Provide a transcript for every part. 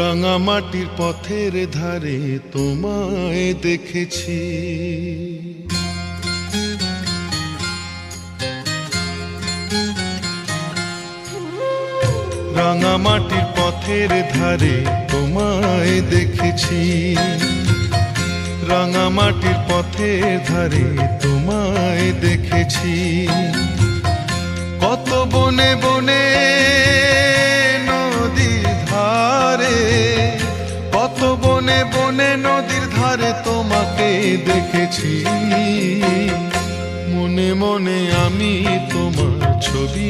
রাঙা মাটির পথের ধারে তোমায় দেখেছি। রাঙা মাটির পথের ধারে তোমায় দেখেছি। রাঙা মাটির পথের ধারে তোমায় দেখেছি। কত বনে বনে নদীর ধারে তোমাকে দেখেছি। মনে মনে আমি তোমার ছবি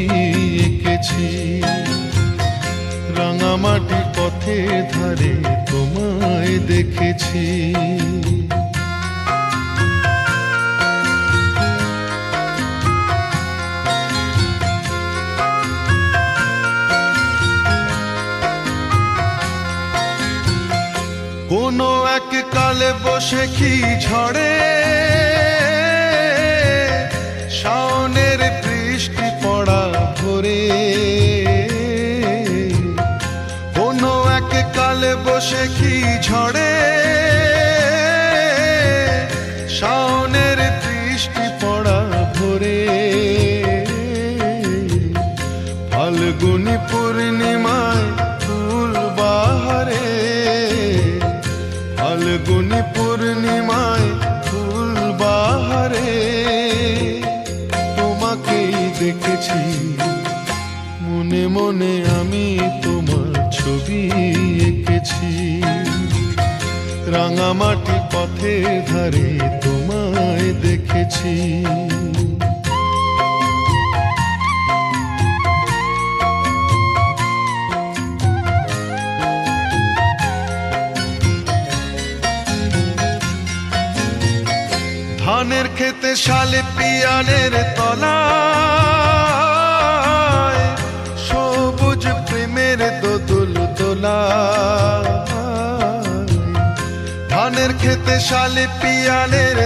এঁকেছি। রাঙামাটির পথে ধারে তোমায় দেখেছি। কোনো এক কালে বসে কি ঝড়ে? শাওনের বৃষ্টি পড়া ভরে। কোনো এক কালে বসে কি ঝড়ে? শাওনের বৃষ্টি পড়া ভরে। ফাল্গুনি পূর্ণিমায় ফুল বাহারে। ফাল্গুনি পূর্ণিমায় ফুল বাহারে, তোমাকেই দেখেছি। মনে মনে আমি তোমার ছবি এঁকেছি। রাঙামাটি পথে ধারে তোমায় দেখেছি। ধানের খেতে শালে পিয়ানের তলা সবুজ প্রেমের দোদুল তোলা ধানের খেতে শালে পিয়ানের